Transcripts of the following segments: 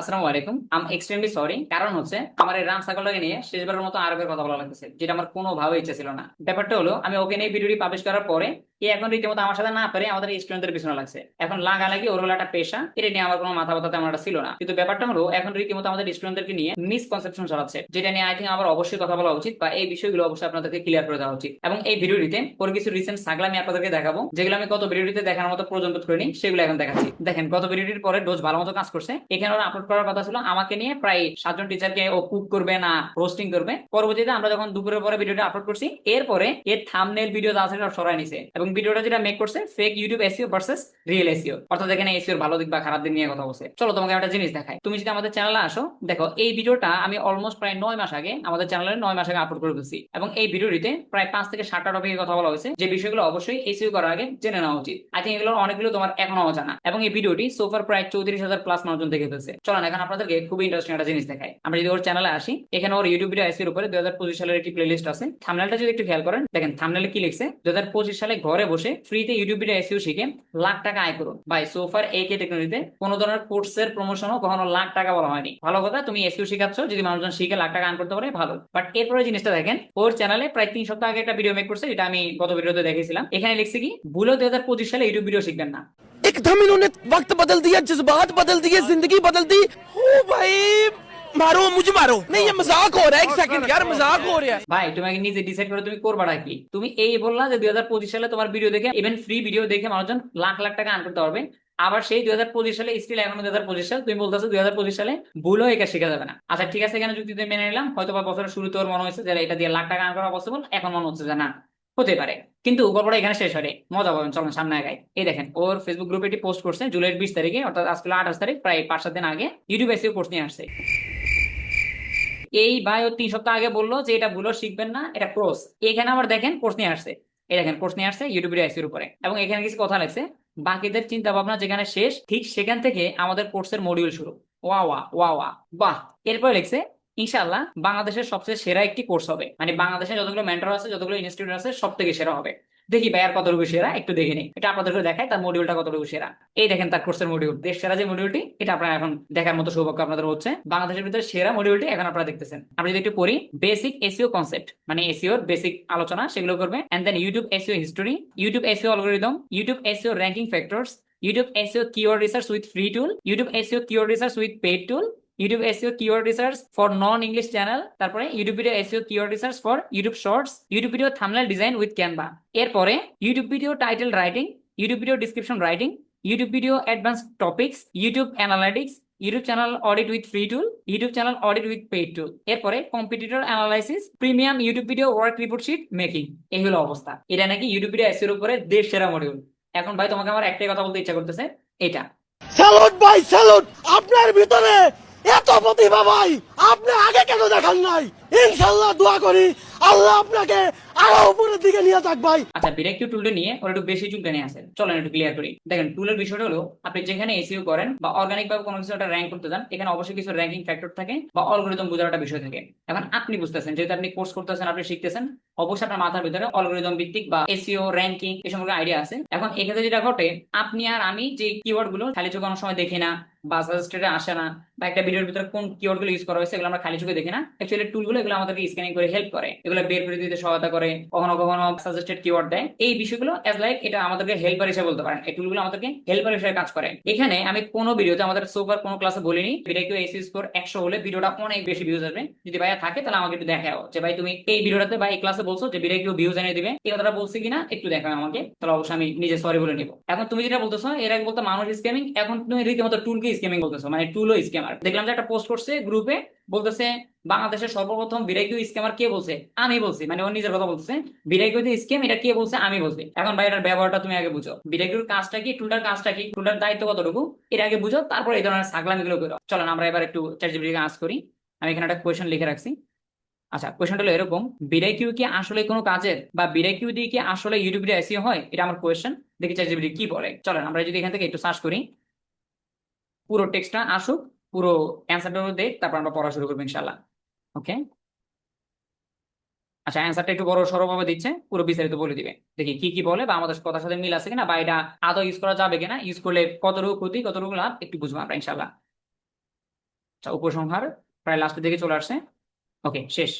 আসসালামু আলাইকুম। আম extremely sorry কারণ হচ্ছে আমার এই রাম সাইকলটাকে নিয়ে শেষবারের মতো আরবের কথা বলা লাগতেছে, যেটা আমার কোনোভাবে ইচ্ছা ছিল না। ব্যাপারটা হলো, আমি ওকে নিয়ে ভিডিওটি পাবলিশ করার পরে এ এখন রীতিমতো আমার সাথে না পারে আমাদের স্টুডেন্টদের পিছনে লাগছে। এখন লাগা লাগি ওর হলো একটা পেশা, এটা নিয়ে আমার কোনো মাথা ব্যথা তেমন একটা ছিল না। কিন্তু ব্যাপারটা হলো, এখন রীতিমতো আমাদের স্টুডেন্টদেরকে নিয়ে মিসকনসেপশন ছড়াচ্ছে, যেটা নিয়ে আই থিঙ্ক আমার অবশ্যই কথা বলা উচিত বা এই বিষয়গুলো অবশ্যই আপনাদেরকে ক্লিয়ার করে দেওয়া উচিত। এবং এই ভিডিওটিতে ওর কিছু রিসেন্ট সাগলা আমি আপনাদেরকে দেখাবো, যেগুলো আমি কত ভিডিওটিতে দেখানোর মতো প্রয়োজন বোধ করিনি, সেগুলো এখন দেখাচ্ছি। দেখেন, গত ভিডিওটির পরে ডোজ ভালো মতো কাজ করছে। এখানে ওরা আপলোড করার কথা ছিল, আমাকে নিয়ে প্রায় সাতজন টিচারকে ও কুক করবে না রোস্টিং করবে। পরবর্তীতে আমরা যখন দুপুরের পরে ভিডিওটা আপলোড করছি, এরপরে এর থামনেল ভিডিও আছে সব সরাই নিছে। এবং ভিডিওটা যেটা মেক করছে fake YouTube SEO versus real SEO অর্থাৎ এখানে এসিওর ভালো দিক বা খারাপ দিক নিয়ে কথা বলছে। চলো তোমাকে একটা জিনিস দেখাই। তুমি যদি আমাদের চ্যানেলে আসো, দেখো, এই ভিডিওটা আমি অলমোস্ট প্রায় নয় মাস আগে আমাদের চ্যানেলে নয় মাস আগে আপলোড করে দিচ্ছি এবং এই ভিডিওটিতে প্রায় পাঁচ থেকে সাতটা টপিকে কথা বলা হয়েছে, যে বিষয়গুলো অবশ্যই এসিও করার আগে জেনে নেওয়া উচিত। আই থিঙ্ক এগুলো অনেকগুলো তোমার এখনও অজানা। এবং এই ভিডিওটি সোফার প্রায় চৌত্রিশ হাজার প্লাস মানুষজন দেখে ফেলছে। চলো এখন আপনাদেরকে খুবই ইন্টারেস্টিং একটা জিনিস দেখাই। আমরা যদি ওর চ্যানেলে আসি, এখানে ওর ইউটিউব ভিডিও এসির উপরে পঁচিশ সালের একটি প্লেলিস্ট আছে। থামনেলটা যদি একটু খেয়াল করেন, দেখেন থামনেলে কি লিখছে? দুই হাজার পঁচিশ সালে ঘরে বসে ফ্রিতে ইউটিউব ভিডিও এসিও শিখে লাখ টাকা আয় করুন বাই সোফার এই কে টেকনোলজিতে কোনো ধরনের কোর্সের প্রমোশনও কখনো লাখ টাকা বলা হয়নি ভালো কথা তুমি এসিও শিখাচ্ছ যদি মানুষজন শিখে লাখ টাকা আর্ন করতে পারে ভালো বাট এরপরে জিনিসটা দেখেন ওর চ্যানেলে প্রায় তিন সপ্তাহ আগে একটা ভিডিও মেক করছে যেটা আমি গত ভিডিওতে দেখেছিলাম এখানে লিখছে কি ভুলেও দুই হাজার পঁচিশ সালে ইউটিউব ভিডিও শিখবেন না एकदम इन्होंने वक्त बदल दिया जज्बात बदल दिए जिंदगी बदल दी ओ भाई मारो मुझे मारो नहीं ये मजाक हो रहा है एक सेकंड यार मजाक हो रहा है ভাই তুমি আগে নিজে ডিসাইড করে তুমি করবাটা কি তুমি এই বললা যে দুই হাজার পঁচিশ সালে তোমার ভিডিও দেখে ইভেন ফ্রি ভিডিও দেখে মানুষজন লাখ লাখ টাকা আর্ন করতে পারবে আবার সেই দুই হাজার পঁচিশ সালে স্টিল এখন দুই হাজার পঁচিশ সাল তুমি বলতেছো দুই হাজার পঁচিশ সালে ভুলও এটা শেখা যাবে না আচ্ছা ঠিক আছে এখানে যুক্তিতে মেনে নিলাম হয়তো বা বছরের শুরুতে ওর মনে হয়েছে যে এটা দিয়ে লাখ টাকা আর্ন করা পসিবল এখন মনে হচ্ছে যে না হতে পারে কিন্তু গল্পটা এখানে শেষ হয় মজা পাবেন চলেন সামনে আগাই এই দেখেন ওর ফেসবুক গ্রুপে এটি পোস্ট করছে জুলাইয়ের বিশ তারিখে অর্থাৎ আজকে আঠাশ তারিখ প্রায় পাঁচ সাত দিন আগে ইউটিউব এসিও কোর্স নিয়ে আসছে এই ভাই ও তিন সপ্তাহ আগে বলল যে এটা ভুলো শিখবেন না, এটা কোর্স। এখানে আবার দেখেন কোর্স নিয়ে আসছে। এই দেখেন কোর্স নিয়ে আসছে ইউটিউব আইসির উপরে। এবং এখানে কিছু কথা লাগছে বাকিদের চিন্তা ভাবনা যেখানে শেষ, ঠিক সেখান থেকে আমাদের কোর্সের মডিউল শুরু। ওয়া ওয়া ওয়া ওয়া বাহ! এরপরে লিখছে ইনশাল্লাহ বাংলাদেশের সবচেয়ে সেরা একটি কোর্স হবে। মানে বাংলাদেশে যতগুলো মেন্টর আছে, যতগুলো ইনস্টিটিউট আছে সব থেকে সেরা হবে। দেখি ভাই আর কতটুকু সেরা, একটু দেখে নিই। এটা আপনাদেরকে দেখায়, তার মডিউলটা কতটুকু সেরা। এই দেখেন তার কোর্সের মডিউল দেশ সেরা যে মডিউলটি এটা আপনারা এখন দেখার মতো সৌভাগ্য আপনাদের হচ্ছে। বাংলাদেশের ভিতরে সেরা মডিউলটি এখন আপনারা দেখতেছেন। আমরা যদি একটু পড়ি বেসিক এসিও কনসেপ্ট মানে এসিওর বেসিক আলোচনা, সেগুলো করবে and then YouTube SEO history YouTube SEO algorithm YouTube SEO ranking factors YouTube SEO keyword research with free tool YouTube SEO keyword research with paid tool YouTube SEO keyword research for non English channel তারপরে YouTube video SEO keyword research for YouTube shorts YouTube video thumbnail design with Canva এরপরে YouTube video title writing YouTube video description writing YouTube video advance topics YouTube analytics YouTube channel audit with free tool YouTube channel audit with paid tool এরপরে competitor analysis premium YouTube video work report sheet making এই হলো অবস্থা। এটা নাকি YouTube video এসিওর উপরে দেশ সেরা module এখন ভাই, তোমাকে আমার একটাই কথা বলতে ইচ্ছা করতেছে, এটা। স্যালুট ভাই স্যালুট আপনার ভিতরে এত প্রতিভা ভাই আপনি আগে কেন দেখান নাই? ইনশাল্লাহ দোয়া করি, আল্লাহ আপনাকে আরও উপরের দিকে নিয়ে যাক ভাই। আচ্ছা বিরেকিউ টুলটা নিয়ে ওরা একটু বেশি চুলটা নিয়ে আসেন চলেন একটু ক্লিয়ার করি। দেখেন টুলের বিষয়টা হলো, আপনি যেখানে এসিও করেন বা অর্গানিক ভাবে কোনো কিছু একটা র্যাঙ্ক করতে যান, এখানে অবশ্যই কিছু র্যাঙ্কিং ফ্যাক্টর থাকে বা অলগোরিদম বোঝার একটা বিষয় থাকে। এখন আপনি বুঝতেছেন, যেহেতু আপনি কোর্স করতেছেন, আপনি শিখতেছেন, অবশ্যই আপনার মাথার ভিতরে অলগোরিদম ভিত্তিক বা এসিও র্যাঙ্কিং এই সম্পর্কে আইডিয়া আছে। এখন এক্ষেত্রে যেটা ঘটে, আপনি আর আমি যে কিওয়ার্ডগুলো খালি চোখে অনেক সময় দেখি না বা সাজেস্টেডে আসে না বা একটা ভিডিওর ভিতরে কোন কিওয়ার্ডগুলো ইউজ করা এগুলো আমরা খালি চোখে দেখি না। অ্যাকচুয়ালি টুলগুলো এগুলো আমাদেরকে স্ক্যানিং করে হেল্প করে, এগুলো বের করে দিতে সহায়তা করে, কখনো কখনো সাজেস্টেড কিওয়ার্ড দেয়। এই বিষয়গুলো অ্যাজ লাইক এটা আমাদেরকে হেল্পার হিসেবে বলতে পারেন। এই টুলগুলো আমাদেরকে হেল্পার হিসেবে কাজ করে। এখানে আমি কোনো ভিডিওতে আমাদের সোফার কোনো ক্লাসে বলিনি। ভিডিও কেউ এসি স্কোর একশো হলে ভিডিওটা অনেক বেশি ভিউজ আসবে। যদি ভাইয়া থাকে, তাহলে আমাকে একটু দেখাও যে, ভাই, তুমি এই ভিডিওটাতে বা এই ক্লাসে বলছো যে ভিডিও কেউ ভিউজ এনে দিবে। এই কথাটা বলছি কিনা একটু দেখাও আমাকে। তাহলে অবশ্যই আমি নিজে সরি বলে নিবো। এখন তুমি যেটা বলতেছো, এর আগে বলতো মানুষ স্ক্যামিং এখন তুমি রীতিমতো টুলকে স্ক্যামিং বলতেছো। মানে টুলও স্ক্যামার দেখলাম যে একটা পোস্ট করছে গ্রুপে বলতেছে, বাংলাদেশের সর্বপ্রথম বিরাইকিউ স্ক্যামার কে বলছে? আমি বলছি। মানে ও নিজের কথা বলতেছে। বিরাইকিউ স্ক্যাম এটা কে বলছে? আমি বলছি। এখন ভাই, এটার ব্যবহারটা তুমি আগে বুঝো। বিরাইকিউর কাজটা কি? টুলটার কাজটা কি? টুলটার দায়িত্ব কতটুকু? এটা আগে বুঝো, তারপর এই ধরনের সাগলামিগুলো করো। চলেন, আমরা এবার একটু চ্যাটজিপিটিকে আজ করি। আমি এখানে একটা কোয়েশন লিখে রাখছি। আচ্ছা কোয়েশনটা হলো এরকম। বিরাই কিউ কি আসলে কোনো কাজের? বা বিরাই কিউ দিয়ে কি আসলে ইউটিউব এসিও হয়? এটা আমার কোয়েশন দেখি চ্যাটজিপিটি কি বলে। চলেন, আমরা যদি এখান থেকে একটু সার্চ করি। পুরো টেক্সটটা আসুক। পুরো অ্যান্সারটা দেখ, তারপর আমরা পড়া শুরু করব ইনশাল্লাহ ওকে আচ্ছা অ্যান্সারটা একটু বড় সরভাবে দিচ্ছে, পুরো বিস্তারিত বলে দিবে। দেখি কি কি বলে, বা আমাদের কথার সাথে মিল আছে কিনা, বা এটা আদৌ ইউজ করা যাবে কিনা। ইউজ করলে কতটুকু ক্ষতি, কতটুকু লাভ, একটু বুঝব আমরা ইনশাল্লাহ আচ্ছা উপসংহার প্রায় লাস্টের দিকে চলে আসছে। ওকে শেষ।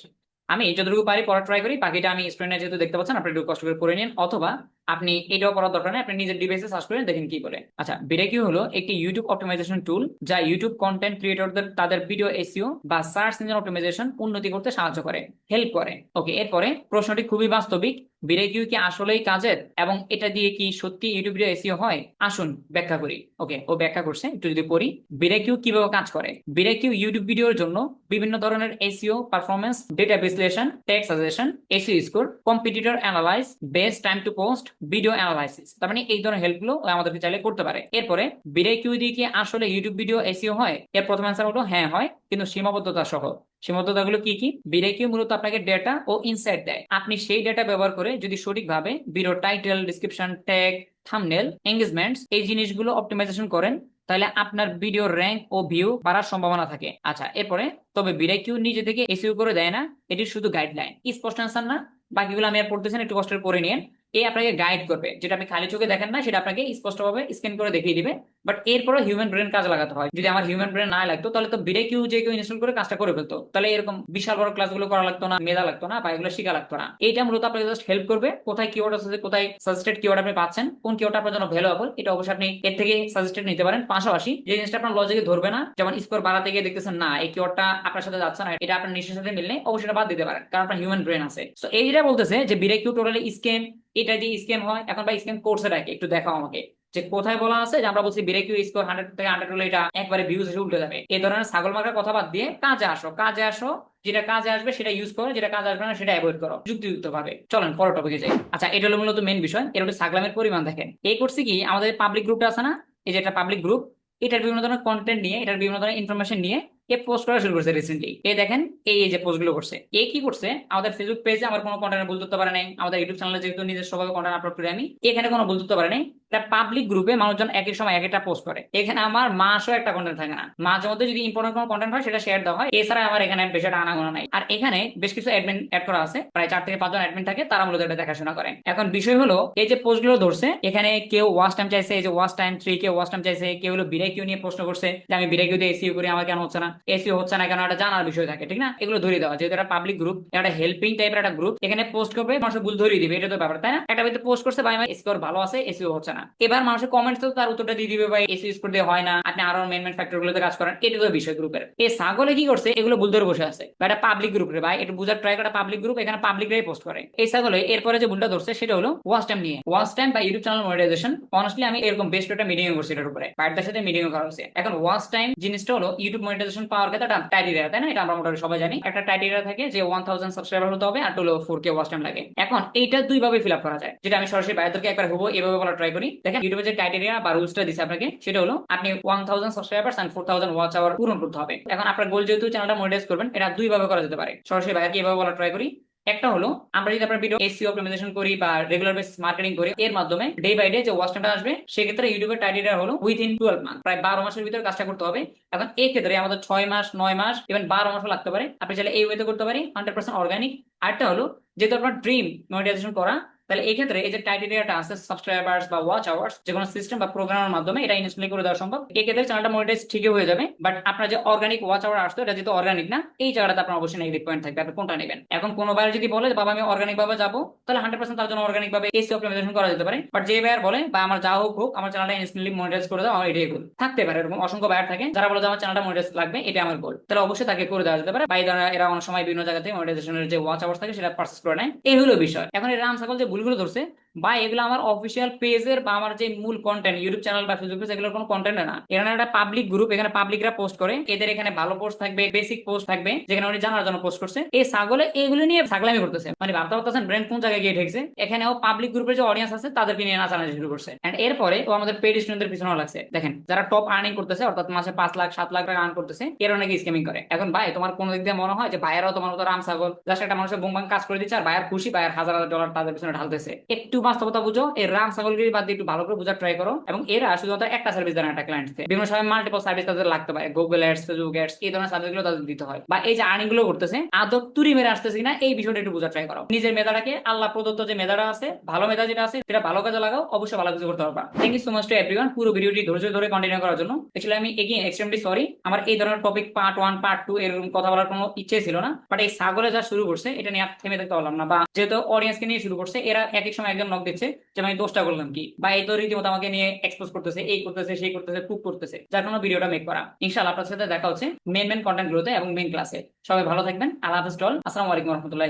আমি যতটুকু পারি, পড়া ট্রাই করি। বাকিটা আমি স্ক্রিনে যেহেতু দেখতে পাচ্ছেন আপনি একটু কষ্ট করে পড়ে নিন। অথবা আপনি এটাও করার দরকার নেই, আপনি নিজের ডিভাইসে সার্চ করেন দেখেন কি করে। আচ্ছা বিটা কি হলো? একটি ইউটিউব অপটিমাইজেশন টুল যা ইউটিউব কন্টেন্ট ক্রিয়েটরদের তাদের ভিডিও এসিও বা সার্চ ইঞ্জিন অপটিমাইজেশন উন্নতি করতে সাহায্য করে হেল্প করে। ওকে এরপরে প্রশ্নটি খুবই বাস্তবিক। বিরে কিউ কি আসলেই কাজের? এবং এটা দিয়ে কি সত্যি ইউটিউব ভিডিও এসইও হয়? আসুন ব্যাখ্যা করি। ওকে ও ব্যাখ্যা করছে, একটু যদি পড়ি। বিরে কিউ কীভাবে কাজ করে? বিরে কিউ ইউটিউব ভিডিওর জন্য বিভিন্ন ধরনের এসইও পারফরমেন্স ডেটা বিশ্লেষণ text suggestion SEO score competitor analyse best time to post video analysis তার মানে এই ধরনের হেল্পগুলো আমাদেরকে চাইলে করতে পারে। এরপরে কিউ দিয়ে কি আসলে ইউটিউব ভিডিও এসিও হয়? এর প্রথম অ্যান্সার হলো হ্যাঁ হয়, কিন্তু সীমাবদ্ধতা সহ। সীমাবদ্ধতাগুলো কি কি? বিরেকিউ মূলত আপনাকে ডেটা ও ইনসাইট দেয়। আপনি সেই ডেটা ব্যবহার করে যদি সঠিকভাবে video title description tag thumbnail engagements এই জিনিসগুলো অপটিমাইজেশন করেন, তাহলে আপনার ভিডিও র্যাঙ্ক ও ভিউ বাড়ার সম্ভাবনা থাকে। আচ্ছা এরপরে, তবে বিরেকিউ নিজে থেকে এসইউ করে দেয় না, এটি শুধু গাইডলাইন স্পষ্ট আনসার না, বাকিগুলো আমি আর পড়তেছেন একটু কষ্ট করে নিন এ আপনাকে গাইড করবে। যেটা আপনি খালি চোখে দেখেন না, সেটা আপনাকে স্পষ্টভাবে স্ক্যান করে দেখিয়ে দিবে। বাট এরপরে হিউম্যান ব্রেন কাজ লাগাতে হয়। যদি আমার হিউম্যান ব্রেন না লাগতো, তাহলে তো বিরে কিউ যে কেউ ইনস্টল করে কাজটা করে ফেলতো। তাহলে এরকম বিশাল বড় ক্লাসগুলো করা লাগতো না, মেধা লাগতো না বা এগুলো শেখা লাগতো না। এইটা মূলত আপনাকে জাস্ট হেল্প করবে। কোথায় কিওয়ার্ড আছে, কোথায় সাজেস্টেড কিওয়ার্ড আপনি পাচ্ছেন, কোন কিওয়ার্ড আপনার জন্য ভ্যালুয়েবল এটা অবশ্যই আপনি এর থেকে সাজেস্টেড নিতে পারেন। পাশাপাশি যে জিনিসটা আপনার লজিকে ধরবে না, যেমন স্কোর বাড়াতে গিয়ে দেখতেছেন, না, এই কিওয়ার্ডটা আপনার সাথে যাচ্ছে না, এটা আপনার নিশ্চয় সাথে মিললে অবশ্যই বাদ দিতে পারেন, কারণ আপনার হিউম্যান ব্রেন আছে। তো এইটা বলতেছে যে বিরে কিউ টোটালি স্ক্যাম এটা দিয়ে স্ক্যাম হয়। এখন বা স্ক্যাম কোর্সে রাখে একটু দেখাও আমাকে। যে কোথায় বলা আছে যে আমরা বলছি বিরেকিউ স্কোর হান্ড্রেড থেকে হান্ড্রেড হলে এটা একবারে ভিউজ এসে উল্টে যাবে। এই ধরনের ছাগল মার্কার কথা বাদ দিয়ে কাজে আসো কাজে আসো। যেটা কাজে আসবে সেটা ইউজ করো, যেটা কাজে আসবে না সেটা অ্যাভয়েড করো। যুক্তিযুক্ত ভাবে চলেন, পরের টপিকে যাই। আচ্ছা এটা হলো মূলত মেন বিষয়। এর হলো ছাগলামের পরিমাণ, দেখেন। এই করছে কি আমাদের পাবলিক গ্রুপটা আছে না? এই যে একটা পাবলিক গ্রুপ এটার বিভিন্ন ধরনের কন্টেন্ট নিয়ে, এটার বিভিন্ন ধরনের ইনফরমেশন নিয়ে এ পোস্ট করা শুরু করছে রিসেন্টলি এ দেখেন, এই যে পোস্টগুলো করছে। এ কি করছে? আমাদের ফেসবুক পেজে আমার কোনো কন্টেন্ট ভুল ধরতে পারে নাই। আমাদের ইউটিউব চ্যানেলে যেহেতু নিজের সবাই কন্টেন্ট আপলোড করি আমি, এখানে কোনো ভুল ধরতে পারে নাই। এটা পাবলিক গ্রুপে মানুষজন একই সময় এক একটা পোস্ট করে। এখানে আমার মাসও একটা কন্টেন্ট থাকে না। মাঝে মধ্যে যদি ইম্পর্টেন্ট কোনো কন্টেন্ট হয়, সেটা শেয়ার দেওয়া হয়। এছাড়া আমার এখানে বেশি একটা আনাগোনা নাই। আর এখানে বেশ কিছু অ্যাডমিন অ্যাড করা আছে। প্রায় চার থেকে পাঁচজন অ্যাডমিন থাকে, তারা মূলত এটা দেখাশোনা করে এখন বিষয় হলো, এই যে পোস্টগুলো ধরছে, এখানে কেউ ওয়াচ টাইম চাইছে, এই যে ওয়াচ টাইম থ্রি কেউ ওয়াচ টাইম চাইছে, কেউ হলো বিরাই কিউ নিয়ে প্রশ্ন করছে যে, আমি বিরাই কিউ দিয়ে এসিও করি, আমার কেন হচ্ছে না? এসিও হচ্ছে না কেন? একটা জানার বিষয় থাকে, ঠিক না? এগুলো ধরিয়ে দেওয়া যেহেতু একটা পাবলিক গ্রুপ একটা হেল্পিং টাইপের একটা গ্রুপ এখানে পোস্ট করবে, মানুষের ভুল ধরিয়ে দিবে, এটা তো ব্যাপার, তাই না? একটা পোস্ট করছে, ভাই, আমার স্কোর ভালো আছে এসিও হচ্ছে না। এবার মানুষের কমেন্টস তো তার উত্তরটা দিয়ে দিবে, ভাই এসিও স্কোর দিয়ে হয় না। আপনি আরও মেন মেন ফ্যাক্টর গুলোতে কাজ করেন। এটা তো বিষয় গ্রুপের এই ছাগলে কি করছে? এগুলো ভুল ধরে বসে আছে। বা এটা পাবলিক গ্রুপ রে ভাই একটু বুঝার ট্রাই করা পাবলিক গ্রুপ এখানে পাবলিকরাই পোস্ট করে। এই ছাগলে এরপরে যে ভুলটা ধরছে, সেটা হলো ওয়াচ টাইম নিয়ে। ওয়াচ টাইম বা ইউটিউব চ্যানেল মনিটাইজেশন অনেস্টলি আমি এরকম বেস্ট একটা মিটিং করছি এটার উপরে। বাইরদের সাথে মিটিং করা হয়েছে এখন ওয়াচ টাইম জিনিসটা হলো ইউটিউব মনিটাইজেশন পাওয়ার ক্ষেত্রে একটা টাইটেরিয়া তাই না? এটা আমরা মোটামুটি সবাই জানি। একটা টাইটেরিয়া থাকে যে ওয়ান থাউজেন্ড সাবস্ক্রাইবার হতে হবে আর হলো ফোর কে ওয়াচ টাইম লাগে। এখন এইটা দুই ভাবে ফিল আপ করা যায়। যেটা আমি সরাসরি বাইরেদেরকে একবার হব, এভাবে বলা ট্রাই করি। দেখেন ইউটিউবে যে টাইটেরিয়া বা রুলসটা দিচ্ছে আপনাকে, সেটা হলো আপনি one thousand subscriber and four thousand watch hour পূরণ করতে হবে। এখন আপনার গোল যেহেতু চ্যানেলটা মনিটাইজ করবেন, এটা দুই ভাবে করা যেতে পারে। সরাসরি বলা ট্রাই করি। একটা হলো, আমরা যদি আপনার ভিডিও এসিও অপটিমাইজেশন করি বা রেগুলার বেস মার্কেটিং করি, এর মাধ্যমে ডে বাই ডে যে ওয়াচ টাইমটা আসবে, সেক্ষেত্রে ইউটিউবের টাইটেরিয়া হলো উইথিন টুয়েলভ মান্থ প্রায় বারো মাসের ভিতরে কাজটা করতে হবে। এখন এই ক্ষেত্রে আমাদের ছয় মাস, নয় মাস ইভেন বারো মাসও লাগতে পারে। আপনি চাইলে এই ওয়েতে করতে পারি হান্ড্রেড পার্সেন্ট অর্গানিক আরেকটা হলো, যেহেতু আপনার ড্রিম মনিটাইজেশন করা তাহলে এই ক্ষেত্রে এই যে টাইটেরিয়াটা আছে সাবস্ক্রাইবার্স বা ওয়াচ আওয়ার্স যে কোনো সিস্টেম বা প্রোগ্রামের মাধ্যমে এটা ইনস্টল করে দেওয়া সম্ভব। এই ক্ষেত্রে চ্যানেলটা মনিটাইজ ঠিকই হয়ে যাবে বাট আপনার যে অর্গানিক ওয়াচ আওয়ার আসতো, এটা যেহেতু অর্গানিক না, এই জায়গাটাতে আপনার অবশ্যই নেগেটিভ পয়েন্ট থাকবে। আপনি কোনটা নেবেন? এখন কোনো বার যদি বলে বাবা, আমি অর্গানিক ভাবে যাব, তাহলে হান্ড্রেড পার্সেন্ট তার জন্য অর্গানিক ভাবে এসি অপটিমাইজেশন করা যেতে পারে। বাট যে ভাইয়ার বলে, বা, আমার যা হোক হোক, আমার চ্যানেলটা ইনস্টলি মনিটাইজ করে দাও, আমার এটাই গোল থাকতে পারে, এরকম অসংখ্য বায়ার থাকে, যারা বলে যে, আমার চ্যানেলটা মনিটাইজ লাগবে এটা আমার গোল তাহলে অবশ্যই তাকে করে দেওয়া যেতে পারে। বা এই দ্বারা এরা অনেক সময় বিভিন্ন জায়গা থেকে মনিটাইজেশনের যে ওয়াচ আওয়ার্স থাকে, সেটা পারচেস করে নেয়। এই হলো বিষয়। এখন এই রাম সকল যে ভুলগুলো ধরছে। বা এগুলো আমার অফিসিয়াল পেজের বা আমার যে মূল কন্টেন্ট ইউটিউব চ্যানেল বা ফেসবুক পেজ এগুলোর কোনো কন্টেন্ট না। এখানে একটা পাবলিক গ্রুপ এখানে পাবলিকরা পোস্ট করে। এদের এখানে ভালো পোস্ট থাকবে বেসিক পোস্ট থাকবে, যেখানে উনি জানার জন্য পোস্ট করছে। এই ছাগলে, এগুলো নিয়ে ছাগলামি করতেছে। মানে ভাবতে পারতেছেন ব্র্যান্ড কোন জায়গায় গিয়ে ঠেকছে? এখানে ও পাবলিক গ্রুপের যে অডিয়েন্স আছে, তাদেরকে নিয়ে নাচানাচি শুরু করছে। এন্ড এরপরে ও আমাদের পেড স্টুডেন্টদের পিছনে লাগছে। দেখেন, যারা টপ আর্নিং করতেছে, অর্থাৎ মাসে পাঁচ লাখ, সাত লাখ টাকা আর্ন করতেছে, এর অনেকে স্ক্যামিং করে। এখন ভাই, তোমার কোনো দিক দিয়ে মনে হয় যে ভাইয়ারাও তোমার মতো রাম ছাগল? জাস্ট একটা মানুষের বুমবাং কাজ করে দিচ্ছে, আর ভাইয়ার খুশি ভাইয়ার হাজার হাজার ডলার তাদের পিছনে ঢালতেছে। একটু বাস্তবতা বুঝো, এই রাম ছাগলগিরি বাদ দিয়ে একটু ভালো করে বোঝার ট্রাই করো এবং এরা শুধুমাত্র একটা সার্ভিস দেয় না একটা ক্লায়েন্টকে বিভিন্ন সময় মাল্টিপল সার্ভিস তাদের লাগতে পারে। গুগল অ্যাডস ফেসবুক অ্যাডস এই ধরনের সার্ভিসগুলো তাদের দিতে হয়। বা এই যে আর্নিংগুলো করতেছে আদৌ তুরি মেরে আসতেছে কিনা, এই বিষয়টা একটু বোঝার ট্রাই করো। নিজের মেধাটাকে, আল্লাহ প্রদত্ত যে মেধাটা আছে, ভালো মেধা যেটা আছে, সেটা ভালো কাজে লাগাও, অবশ্যই ভালো কিছু করতে পারবা। Thank you so much to everyone পুরো ভিডিওটি ধৈর্য ধরে কন্টিনিউ করার জন্য। অ্যাকচুয়ালি আমি এগিয়ে এক্সট্রিমলি সরি আমার এই ধরনের topic part one part two এরকম কথা বলার কোনো ইচ্ছে ছিল না। বাট এই ছাগলে যা শুরু করছে, এটা নিয়ে আর থেমে থাকতে পারলাম না। বা যেহেতু অডিয়েন্সকে নিয়ে শুরু করছে, এরা এক এক সময় একদম নক দিচ্ছে যে আমি দোষটা করলাম কি? বা এই তো রীতিমতো আমাকে নিয়ে এক্সপোজ করতেছে, এই করতেছে, সেই করতেছে কুক করতেছে, যার কোনো ভিডিওটা মেক করা। ইনশাআল্লাহ আপনার সাথে দেখা হচ্ছে মেন মেন কন্টেন্ট গুলোতে এবং মেন ক্লাসে সবাই ভালো থাকবেন, আল্লাহ হাফিজ আলাইকুম রহমতুল্লাহ